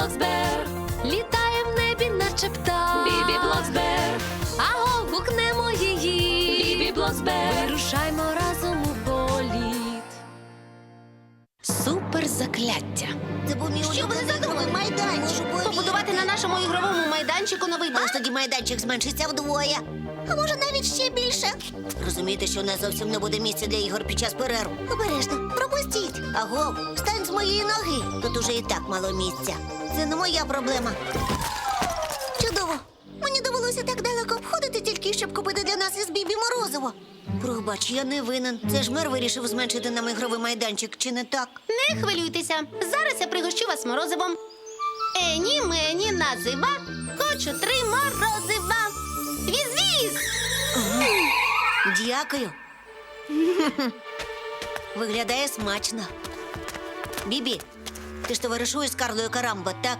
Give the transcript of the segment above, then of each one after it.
Бібі Блоксберг, літає в небі, наче птах. Бібі Блоксберг, аго, гукнемо її. Бібі Блоксберг, вирушаймо разом у політ. Супер закляття. Це був мій Що ви задумали? ігровий майданчик. Побудувати на нашому ігровому майданчику новий Аж тоді майданчик зменшиться вдвоє. А може навіть ще більше. Розумієте, що у нас зовсім не буде місця для ігор під час перерв. Обережно, пропустіть. Аго, встань з моєї ноги. Тут уже і так мало місця. Це не моя проблема. Чудово. Мені довелося так далеко обходити, тільки щоб купити для нас із Бібі морозиво. Пробач, я не винен. Це ж мер вирішив зменшити нам ігровий майданчик, чи не так? Не хвилюйтеся. Зараз я пригощу вас морозивом. Ені мені назива, хочу три морозива. Дякую. Виглядає смачно. Бібі, ти ж товаришуєш з Карлою Карамбо, так?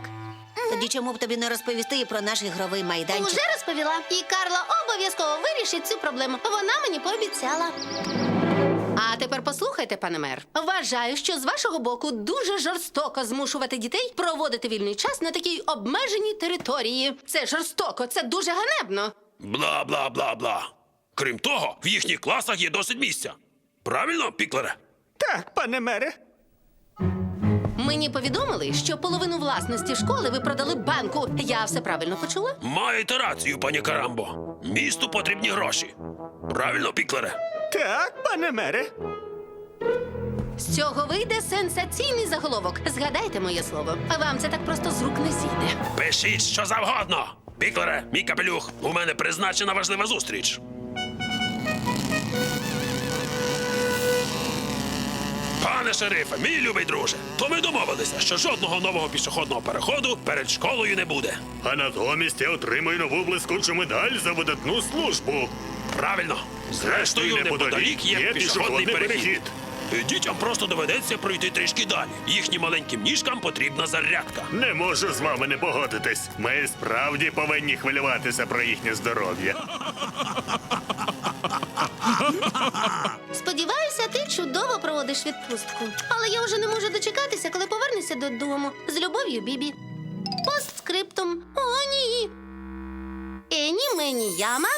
Тоді чому б тобі не розповісти і про наш ігровий майданчик? Уже розповіла. І Карла обов'язково вирішить цю проблему. Вона мені пообіцяла. А тепер послухайте, пане мер. Вважаю, що з вашого боку дуже жорстоко змушувати дітей проводити вільний час на такій обмеженій території. Це жорстоко, це дуже ганебно. Бла бла бла бла. Крім того, в їхніх класах є досить місця. Правильно, Піклере? Так, пане мере. Мені повідомили, що половину власності школи ви продали банку. Я все правильно почула? Маєте рацію, пані Карамбо. Місту потрібні гроші. Правильно, Піклере? Так, пане мере. З цього вийде сенсаційний заголовок. Згадайте моє слово. Вам це так просто з рук не зійде. Пишіть що завгодно. Піклере, мій капелюх, у мене призначена важлива зустріч. Пане шерифе, мій любий друже, то ми домовилися, що жодного нового пішохідного переходу перед школою не буде. А натомість я отримаю нову блискучу медаль за видатну службу. Правильно. Зрештою, неподалік є пішохідний перехід. Дітям просто доведеться пройти трішки далі. Їхнім маленьким ніжкам потрібна зарядка. Не можу з вами не погодитись. Ми справді повинні хвилюватися про їхнє здоров'я. Сподіваюся, ти чудово проводиш відпустку. Але я вже не можу дочекатися, коли повернешся додому. З любов'ю, Бібі. Постскриптум. О, ні. Ені мені яма.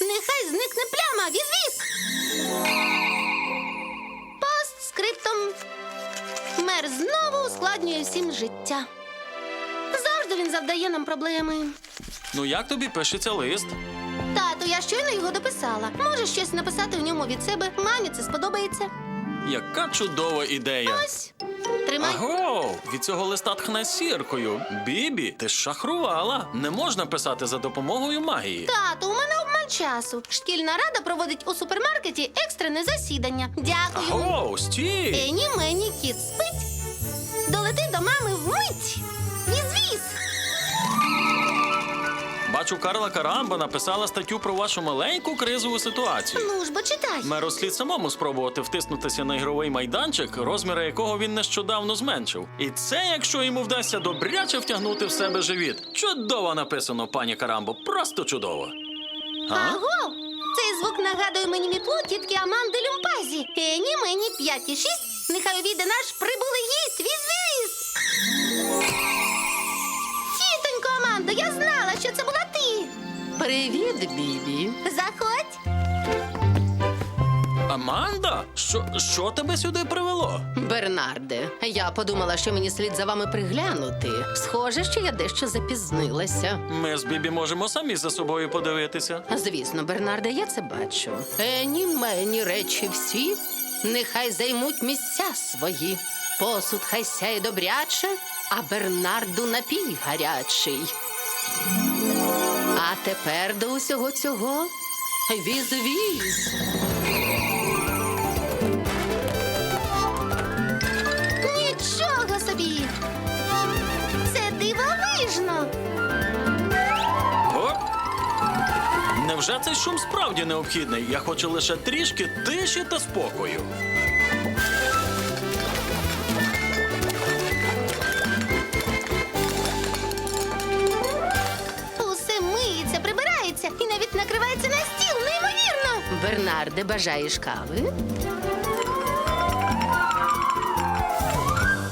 Нехай зникне пляма. Віз-віз. Постскриптум. Мер знову ускладнює всім життя. Завжди він завдає нам проблеми. Ну як тобі пишеться лист? Тату, я щойно його дописала. Можеш щось написати в ньому від себе. Мамі це сподобається. Яка чудова ідея. Ось. Тримай. Аго, від цього листа тхне сіркою. Бібі, ти ж шахрувала. Не можна писати за допомогою магії. Тату, у мене обмаль часу. Шкільна рада проводить у супермаркеті екстрене засідання. Дякую. Аго, стій! Ені мені кіт спить. Долети до мами вмить. Бачу, Карла Карамба написала статтю про вашу маленьку кризову ситуацію. Ну ж бо читай. Меру слід самому спробувати втиснутися на ігровий майданчик, розміри якого він нещодавно зменшив. І це, якщо йому вдасться добряче втягнути в себе живіт. Чудово написано, пані Карамбо, просто чудово. А? Аго! Цей звук нагадує мені мітлу тітки Аманди Люмпазі. Ені мені п'ять і шість. Нехай увійде наш прибулий гість. Віз-віз. Тітонько Амандо, я знала, що це була. Привіт, Бібі. Заходь. Аманда? Що, що тебе сюди привело? Бернарде, я подумала, що мені слід за вами приглянути. Схоже, що я дещо запізнилася. Ми з Бібі можемо самі за собою подивитися. Звісно, Бернарде, я це бачу. Ені мені речі всі, нехай займуть місця свої. Посуд хай сяє добряче, а Бернарду напій гарячий тепер до усього цього віз-віз. Нічого собі. Це дивовижно. О! Невже цей шум справді необхідний? Я хочу лише трішки тиші та спокою. Бернарде, бажаєш кави?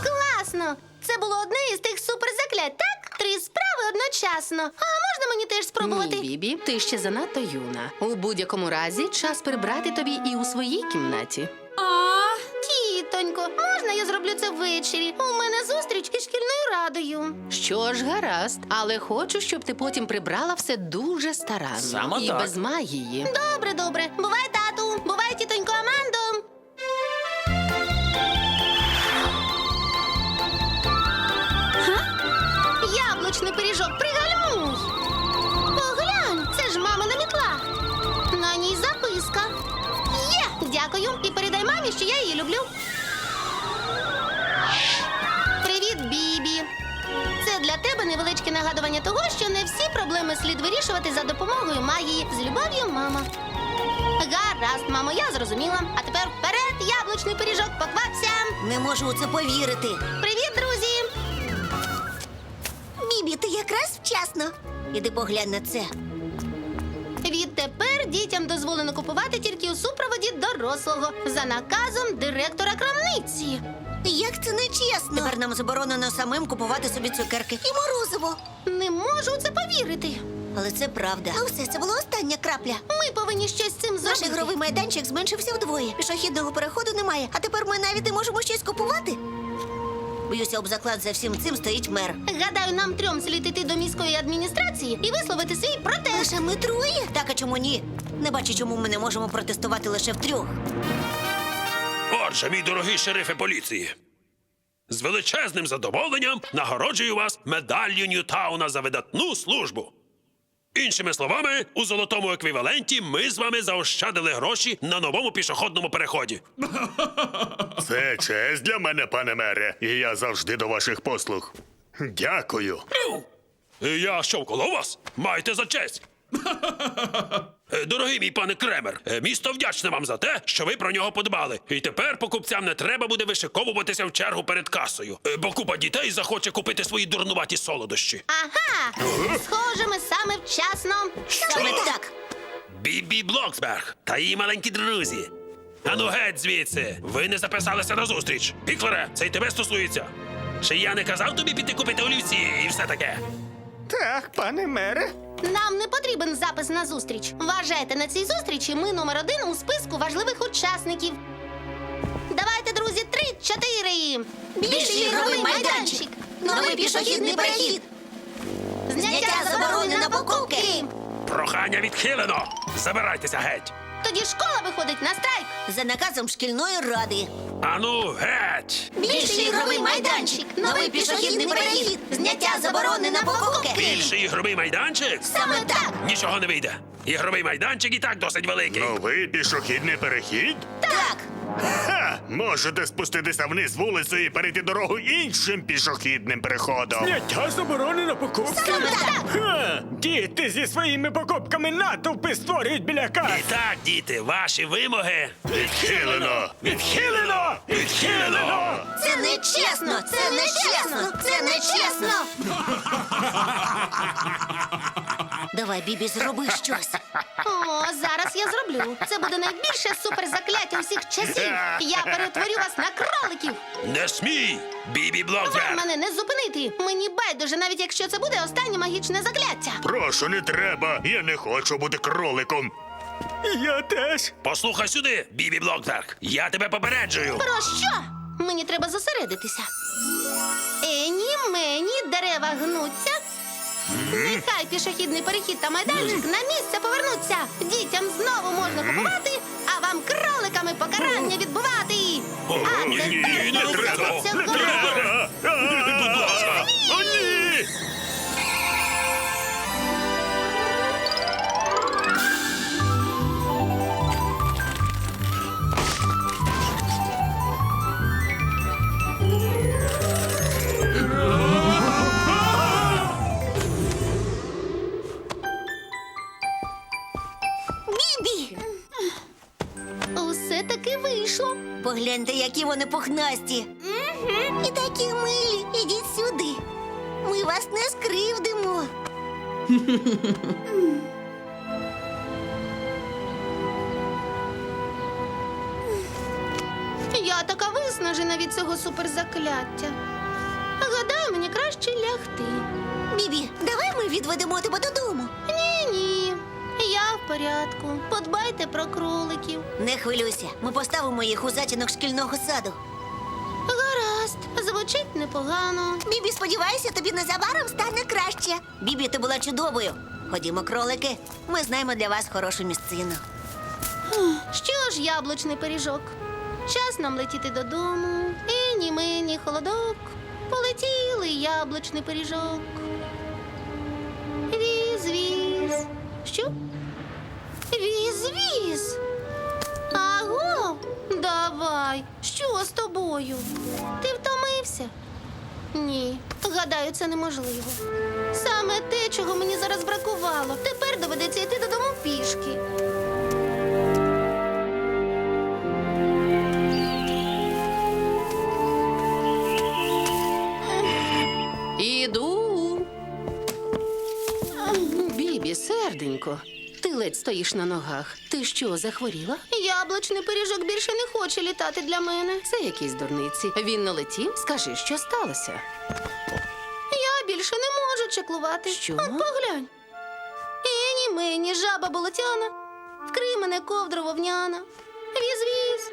Класно! Це було одне із тих суперзаклять, так? Три справи одночасно. А можна мені теж спробувати? Ні, Бібі, ти ще занадто юна. У будь-якому разі час прибрати тобі і у своїй кімнаті. А, Тітонько, можна я зроблю це ввечері? У мене зустріч із шкільною радою. Що ж, гаразд, але хочу, щоб ти потім прибрала все дуже старанно Саме і так. без магії. Добре, добре. Бувай, тату. Бувай, тітонько Амандо. Га? Яблучний пиріжок, пригальмуй. Поглянь, це ж мамина мітла. На ній записка. Є, дякую. І передай мамі, що я її люблю. Привіт, Бібі. Це для тебе невеличке нагадування того, що не всі проблеми слід вирішувати за допомогою магії. З любов'ю, мама. Гаразд, мамо, я зрозуміла. А тепер вперед, яблучний пиріжок, поквапся. Не можу у це повірити. Привіт, друзі! Бібі, ти якраз вчасно. Іди поглянь на це. Відтепер дітям дозволено купувати тільки у супроводі дорослого за наказом директора крамниці. Як це нечесно? Тепер нам заборонено самим купувати собі цукерки і морозиво. Не можу у це повірити. Але це правда. А все це була остання крапля. Ми повинні щось з цим Наш ігровий майданчик зменшився вдвоє. Пішохідного переходу немає. А тепер ми навіть не можемо щось купувати. Боюся, об заклад за всім цим стоїть мер. Гадаю, нам трьом слід іти до міської адміністрації і висловити свій протест. Лише ми троє? Так, а чому ні? Не бачу, чому ми не можемо протестувати лише втрьох. Отже, мій дорогий шерифе поліції. З величезним задоволенням нагороджую вас медаллю Ньютауна за видатну службу. Іншими словами, у золотому еквіваленті ми з вами заощадили гроші на новому пішохідному переході. Це честь для мене, пане мере, і я завжди до ваших послуг. Дякую. Я що коло вас? Майте за честь. Е, Дорогий мій пане Кремер, е, місто вдячне вам за те, що ви про нього подбали. І тепер покупцям не треба буде вишиковуватися в чергу перед касою, е, бо купа дітей захоче купити свої дурнуваті солодощі. Ага! Схоже, ми саме вчасно. Саме так. Бібі Блоксберг та її маленькі друзі. Ану геть звідси. Ви не записалися на зустріч. Піклере, це й тебе стосується. Чи я не казав тобі піти купити олівці і все таке? Так, пане мере. Нам не потрібен запис на зустріч. Вважайте, на цій зустрічі ми номер один у списку важливих учасників. Давайте, друзі, три-чотири. Більший ігровий майданчик. Новий пішохідний перехід. Зняття заборони на покупки. Прохання відхилено. Забирайтеся геть. Тоді школа виходить на страйк. За наказом шкільної ради. Ану геть. Більший ігровий майданчик. Новий пішохідний перехід. Зняття заборони на покупки. Більший ігровий майданчик? Саме так. Нічого не вийде. Ігровий майданчик і так досить великий. Новий пішохідний перехід? Так. Ха! Можете спуститися вниз вулицею і перейти дорогу іншим пішохідним переходом. Зняття заборонено покупки. Саме так. Ха, діти зі своїми покупками натовпи створюють біля кас. І так, діти, ваші вимоги. Відхилено! Відхилено! Відхилено! Це нечесно! Це нечесно! Це нечесно! Давай, Бібі, зроби щось. О, зараз я зроблю. Це буде найбільше суперзакляття усіх часів. Я перетворю вас на кроликів. Не смій! Бібі Вам мене не зупинити. Мені байдуже, навіть якщо це буде останнє магічне закляття. Прошу, не треба. Я не хочу бути кроликом. Я теж. Послухай сюди, Бібі Блоксберг. Я тебе попереджую. Про що? Мені треба зосередитися. Ені, мені, дерева гнуться. Нехай пішохідний перехід та майданчик на місце повернуться. Дітям знову можна купувати, а вам кроликами покарання відбувати. О, А ні, тепер не треба. Не треба. Будь ласка. О, ні! Пухнасті. І такі милі. Ідіть сюди. Ми вас не скривдимо. Я така виснажена від цього суперзакляття. Гадаю, мені краще лягти. Бібі, давай ми відведемо тебе додому. Ні, ні. Я в порядку. Подбайте про кроликів. Не хвилюйся, ми поставимо їх у затінок шкільного саду. Гаразд, звучить непогано. Бібі, сподіваюся, тобі незабаром стане краще. Бібі, ти була чудовою. Ходімо, кролики. Ми знаємо для вас хорошу місцину. Що ж, яблучний пиріжок? Час нам летіти додому. Іні мені холодок. Полетіли яблучний пиріжок. Віз-віз. Що? Віз-віз. Аго, давай. Що з тобою? Ти втомився? Ні, гадаю, це неможливо. Саме те, чого мені зараз бракувало. Тепер доведеться йти додому пішки. Іду. Бібі, серденько, ти ледь стоїш на ногах. Ти що, захворіла? Яблучний пиріжок більше не хоче літати для мене. Це якісь дурниці. Він не летів? Скажи, що сталося? Я більше не можу чеклувати. Що? От поглянь. Іні мені, жаба болотяна, вкрий мене ковдру вовняна. Віз-віз.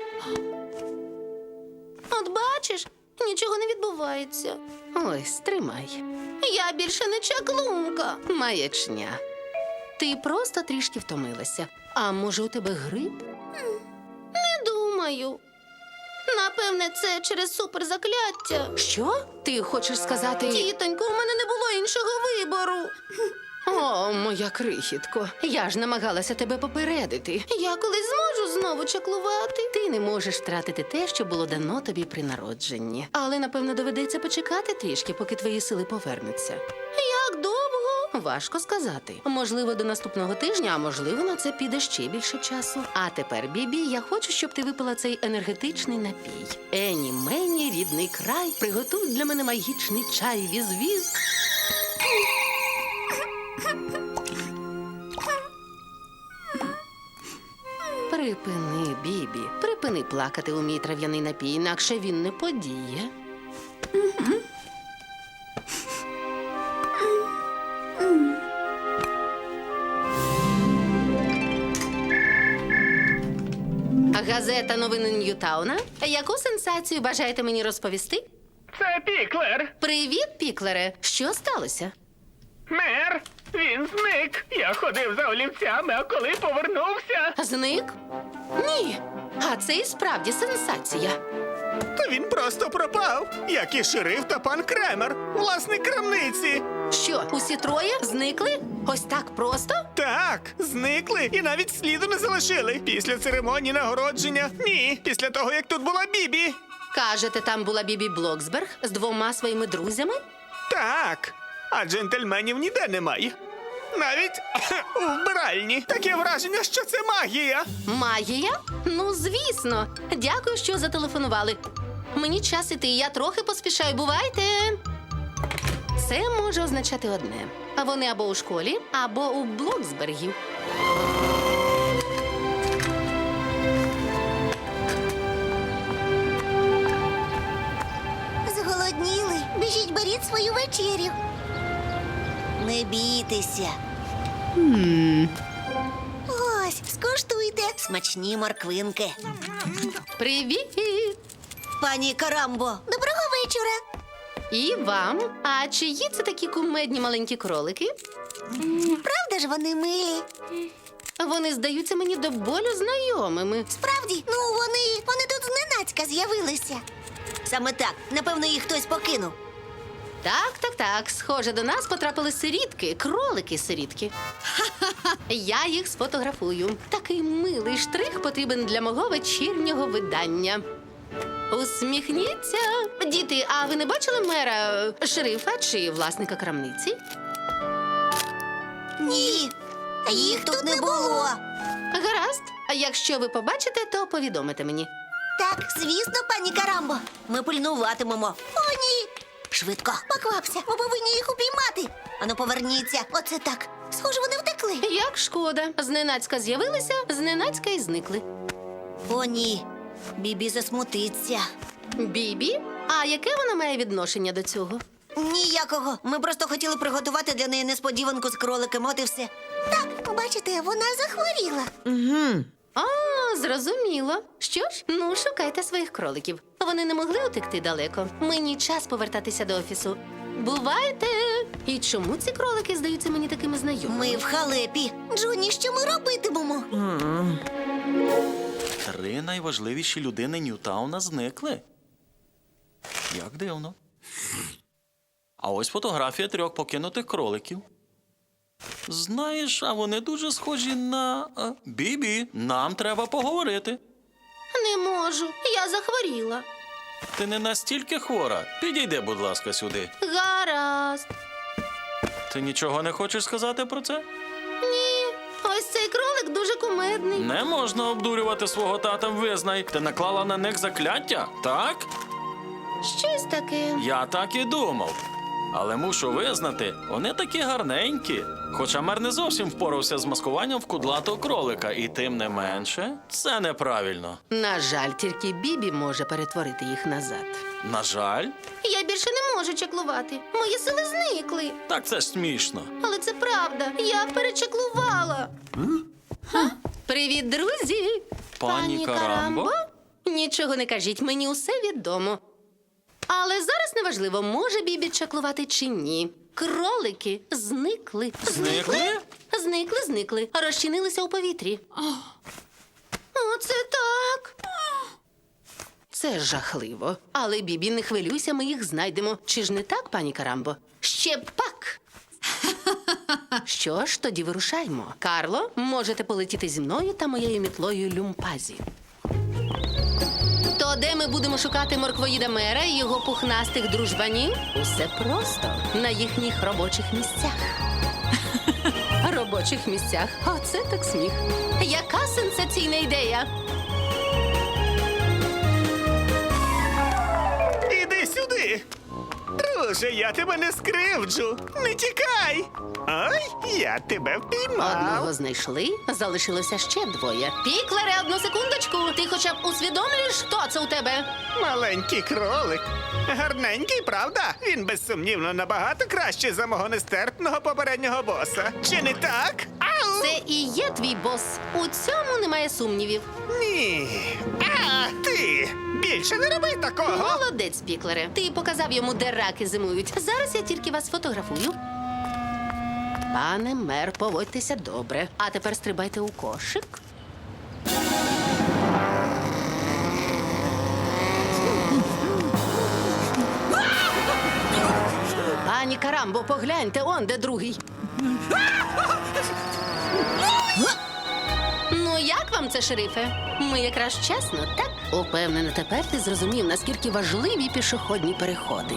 От бачиш, нічого не відбувається. Ось, тримай. Я більше не чаклунка. Маячня. Ти просто трішки втомилася. А може, у тебе грип? Думаю. Напевне, це через суперзакляття. Що? Ти хочеш сказати? Тітонько, у мене не було іншого вибору. О, моя крихітко, я ж намагалася тебе попередити. Я колись зможу знову чаклувати. Ти не можеш втратити те, що було дано тобі при народженні. Але напевно доведеться почекати трішки, поки твої сили повернуться. Важко сказати. Можливо, до наступного тижня, а можливо, на це піде ще більше часу. А тепер, Бібі, я хочу, щоб ти випила цей енергетичний напій. Ені мені, рідний край, приготуй для мене магічний чай, віз-віз. Припини, Бібі, припини плакати у мій трав'яний напій, інакше він не подіє. Газета новини Ньютауна. Яку сенсацію бажаєте мені розповісти? Це Піклер. Привіт, Піклере. Що сталося? Мер. Він зник. Я ходив за олівцями, а коли повернувся. Зник? Ні. А це і справді сенсація. Та він просто пропав, як і шериф та пан Кремер, власник крамниці. Що, усі троє зникли? Ось так просто? Так, зникли і навіть сліду не залишили. Після церемонії нагородження. Ні, після того, як тут була Бібі. Кажете, там була Бібі Блоксберг з двома своїми друзями? Так, а джентльменів ніде немає. Навіть у вбиральні. Таке враження, що це магія. Магія? Ну, звісно. Дякую, що зателефонували. Мені час іти, я трохи поспішаю. Бувайте. Може означати одне: а вони або у школі, або у Блоксбергів. Зголодніли. Біжіть, беріть свою вечерю. Не бійтеся. Ось, скуштуйте. Смачні морквинки. Привіт! Пані Карамбо, доброго вечора. І вам. А чиї це такі кумедні маленькі кролики? Правда ж вони милі? Вони здаються мені до болю знайомими. Справді, ну вони, вони тут зненацька з'явилися. Саме так, напевно, їх хтось покинув. Так, так, так. Схоже, до нас потрапили сирітки, кролики-сирітки. Я їх сфотографую. Такий милий штрих потрібен для мого вечірнього видання. Усміхніться. Діти, а ви не бачили мера, е, шерифа чи власника крамниці? Ні, їх тут не було. Гаразд. А якщо ви побачите, то повідомите мені. Так, звісно, пані Карамбо. Ми пильнуватимемо. О, ні. Швидко, поквапся, ми повинні їх упіймати. Ану, поверніться. Оце так. Схоже, вони втекли. Як шкода, зненацька з'явилися, зненацька і зникли. О, ні. Бібі засмутиться. Бібі? А яке вона має відношення до цього? Ніякого. Ми просто хотіли приготувати для неї несподіванку з кроликом, от і все. Так, бачите, вона захворіла. А, зрозуміло. Що ж, ну шукайте своїх кроликів. Вони не могли утекти далеко. Мені час повертатися до офісу. Бувайте! І чому ці кролики здаються мені такими знайомими? Ми в халепі. Джуні, що ми робитимемо? Три найважливіші людини Ньютауна зникли. Як дивно. А ось фотографія трьох покинутих кроликів. Знаєш, а вони дуже схожі на. е, Бібі, нам треба поговорити. Не можу, я захворіла. Ти не настільки хвора. Підійди, будь ласка, сюди. Гаразд. Ти нічого не хочеш сказати про це? Ні, ось цей кролик дуже кумедний. Не можна обдурювати свого тата, визнай. Ти наклала на них закляття, так? Щось таке. Я так і думав. Але мушу визнати, вони такі гарненькі. Хоча мер не зовсім впорався з маскуванням в кудлатого кролика, і тим не менше, це неправильно. На жаль, тільки Бібі може перетворити їх назад. На жаль, Я більше не можу чеклувати. Мої сили зникли. так це ж смішно. Але це правда. Я перечеклувала. Привіт, друзі! Пані Карамбо? Нічого не кажіть, мені усе відомо. Але зараз неважливо, може Бібі чаклувати чи ні. Кролики зникли. Зникли? Зникли, зникли. Розчинилися у повітрі. Оце так. Це жахливо. Але Бібі, не хвилюйся, ми їх знайдемо. Чи ж не так, пані Карамбо? Ще пак. Що ж, тоді вирушаймо. Карло, можете полетіти зі мною та моєю мітлою Люмпазі. Де ми будемо шукати морквоїда мера і його пухнастих дружбанів? Усе просто на їхніх робочих місцях. Робочих місцях. Оце так сміх. Яка сенсаційна ідея? Друже, я тебе не скривджу. Не тікай. Ай, я тебе впіймав. Одного знайшли, залишилося ще двоє. Піклере, одну секундочку. Ти хоча б усвідомлюєш, хто це у тебе? Маленький кролик. Гарненький, правда? Він безсумнівно набагато краще за мого нестерпного попереднього боса. Чи не так? Ау! Це і є твій бос. У цьому немає сумнівів. Ні. А, ти! Більше не роби такого. Молодець, Піклере. Ти показав йому, де раки зимують. Зараз я тільки вас фотографую. Пане мер, поводьтеся добре. А тепер стрибайте у кошик. Пані Карамбо, погляньте, он де другий. Вам це, шерифе? Ми якраз чесно, так? Упевнена, тепер ти зрозумів, наскільки важливі пішохідні переходи.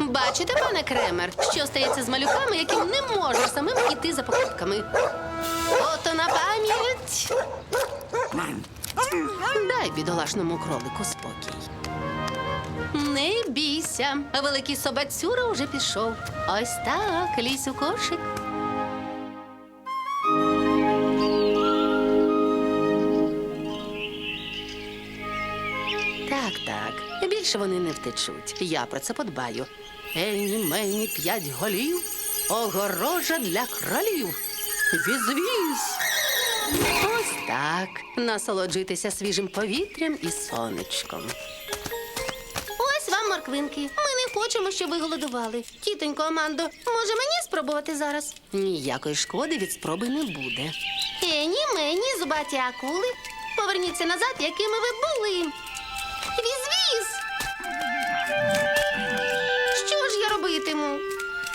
Бачите, пане Кремер, що стається з малюками, яким не можеш самим іти за покупками. Ото на пам'ять. Дай бідолашному кролику спокій. Не бійся, великий собацюра уже пішов. Ось так, лізь у кошик. Так, так. Більше вони не втечуть. Я про це подбаю. Ельні мені п'ять голів, огорожа для кролів. Візвіз. Ось так. Насолоджуйтеся свіжим повітрям і сонечком. Ось. Ми не хочемо, щоб ви голодували. Тітонько Амандо, може мені спробувати зараз? Ніякої шкоди від спроби не буде. Ені, мені, зубаті акули. Поверніться назад, якими ви були. Віз-віз! Що ж я робитиму?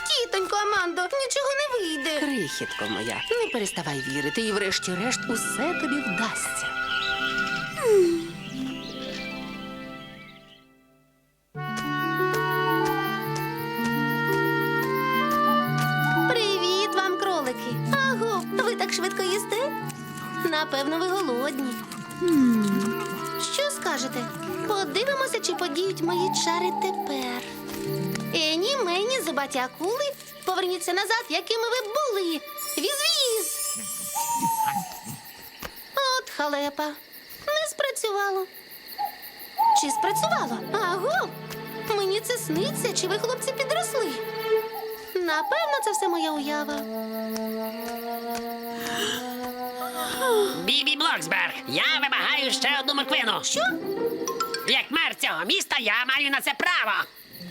Тітонько Амандо, нічого не вийде. Крихітко моя, не переставай вірити, і врешті-решт усе тобі вдасться. Напевно, ви голодні. Що скажете? Подивимося, чи подіють мої чари тепер. Ені, мені, зубаті поверніться назад, якими ви були. Віз-віз! От халепа. Не спрацювало. Чи спрацювало? Аго! Мені це сниться, чи ви, хлопці, підросли? Напевно, це все моя уява. Бібі Блоксберг, я вимагаю ще одну морквину. Що? Як мер цього міста, я маю на це право.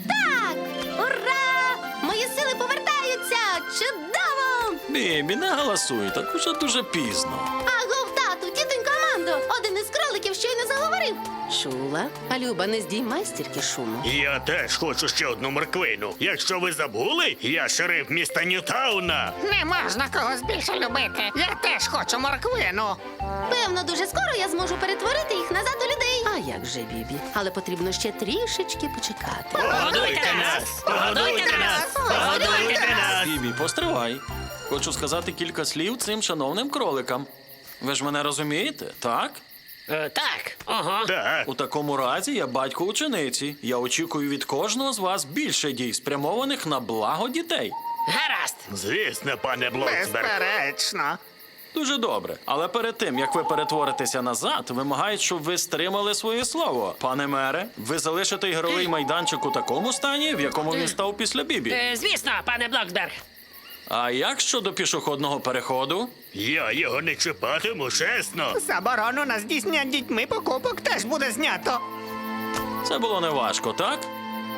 Так! Ура! Мої сили повертаються! Чудово! Бібі, не голосуй, так уже дуже пізно. Щойно заговорив. Чула? А Люба, не здіймай стільки шуму. Я теж хочу ще одну морквину. Якщо ви забули, я шериф міста Ньютауна. Не можна когось більше любити. Я теж хочу морквину. Певно, дуже скоро я зможу перетворити їх назад у людей. А як же, Бібі? Але потрібно ще трішечки почекати. Погодуйте нас! Погодуйте нас! Погодуйте нас! Бібі, постривай. Хочу сказати кілька слів цим шановним кроликам. Ви ж мене розумієте, так? Е, так, ого. Так. У такому разі я батько учениці. Я очікую від кожного з вас більше дій, спрямованих на благо дітей. Гаразд. Звісно, пане Блоксберг. Безперечно. Дуже добре. Але перед тим як ви перетворитеся назад, вимагають, щоб ви стримали своє слово. Пане мере, ви залишите ігровий майданчик у такому стані, в якому він став після бібі. Е, звісно, пане Блоксберг. А як щодо пішохідного переходу? Я його не чіпатиму, чесно. Заборону на здійснення дітьми покупок теж буде знято. Це було неважко, так?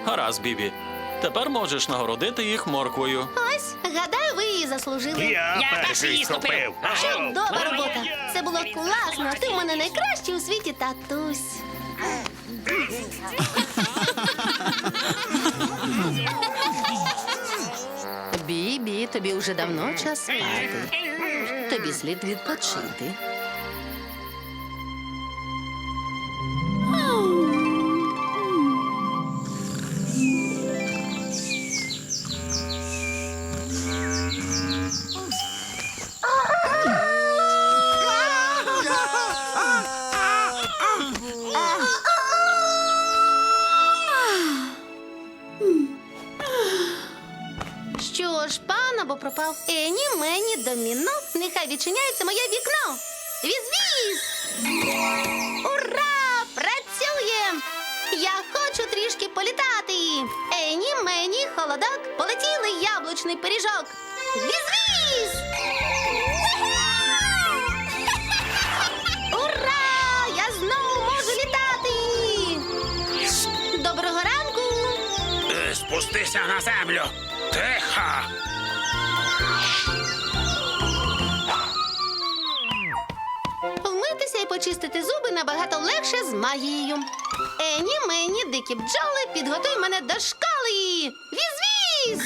Гаразд, бібі. Тепер можеш нагородити їх морквою. Ось, гадаю, ви її заслужили. Я, Я перший перший її схопив. Чудова робота. Це було класно. Ти в мене найкращий у світі татусь. Тобі вже давно час спати. Тобі слід відпочити. Відчиняється моє вікно. Віз-віз! Ура! Працює! Я хочу трішки політати. Ені, мені, холодок, полетіли яблучний пиріжок. Віз-віз! Ура! Я знову можу літати! Доброго ранку! Е, Спустися на землю. Тихо. Почистити зуби набагато легше з магією. Ені, мені, дикі бджоли, підготуй мене до школи. Віз-віз!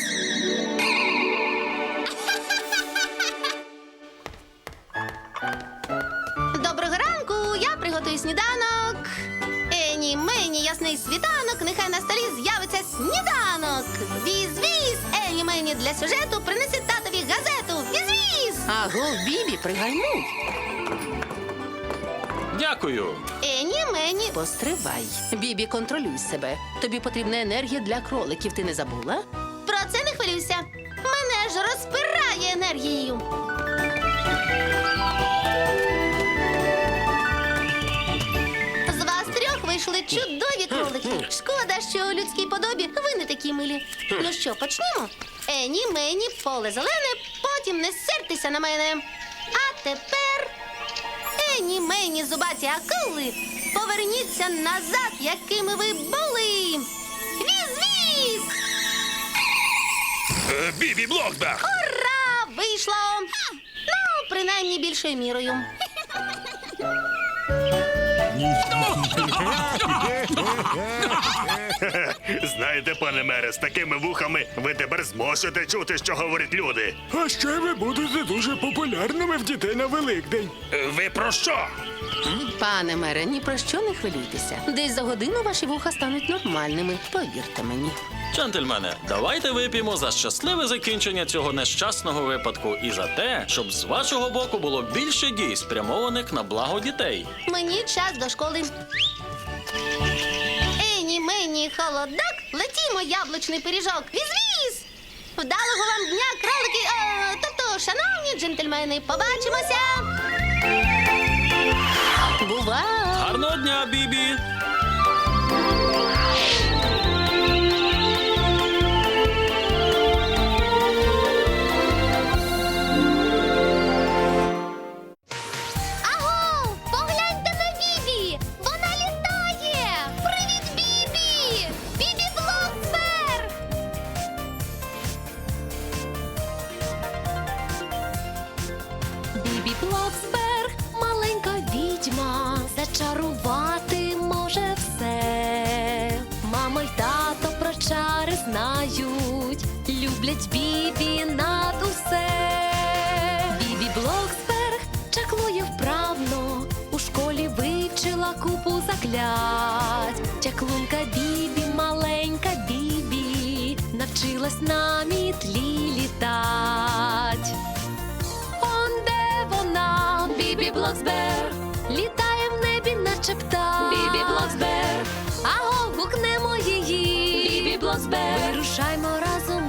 Доброго ранку! Я приготую сніданок. Ені, мені, ясний світанок, нехай на столі з'явиться сніданок. Віз-віз! Ені, мені для сюжету принеси татові газету. Віз-віз! Аго, Бібі, пригальмуй. Дякую. Ені, мені. Постривай. Бібі, контролюй себе. Тобі потрібна енергія для кроликів. Ти не забула? Про це не хвилюйся. Мене ж розпирає енергією. З вас трьох вийшли чудові кролики. Шкода, що у людській подобі ви не такі милі. Ну що, почнемо? Ені, мені, поле зелене, потім не сертеся на мене. А тепер. Ені, мені, зубаті акули, поверніться назад, якими ви були. Віз-віз! Е, Бібі Блоксберг. Ура! Вийшло! Ну, принаймні більшою мірою. Знаєте, пане мере, з такими вухами ви тепер зможете чути, що говорять люди. А ще ви будете дуже популярними в дітей на Великдень. Е, Ви про що? Пане мере, ні про що не хвилюйтеся. Десь за годину ваші вуха стануть нормальними. Повірте мені. Джентльмени, давайте вип'ємо за щасливе закінчення цього нещасного випадку і за те, щоб з вашого боку було більше дій, спрямованих на благо дітей. Мені час до школи. Мені, холодок, летімо, яблучний пиріжок. Віз-віз! Вдалого вам дня, кролики, а, тобто, шановні джентльмени, побачимося! Бувай! Гарного дня, Бібі! Блоксберг, маленька відьма, зачарувати може все. Мама й тато про чари знають, люблять Бібі над усе. Бібі Блоксберг чаклує вправно, у школі вивчила купу заклять. Чаклунка Бібі, маленька Бібі, навчилась на мітлі літать. Блоксберг, літає в небі, наче птах. Бібі Блоксберг, аго, гукнемо її. Бібі Блоксберг, вирушаймо разом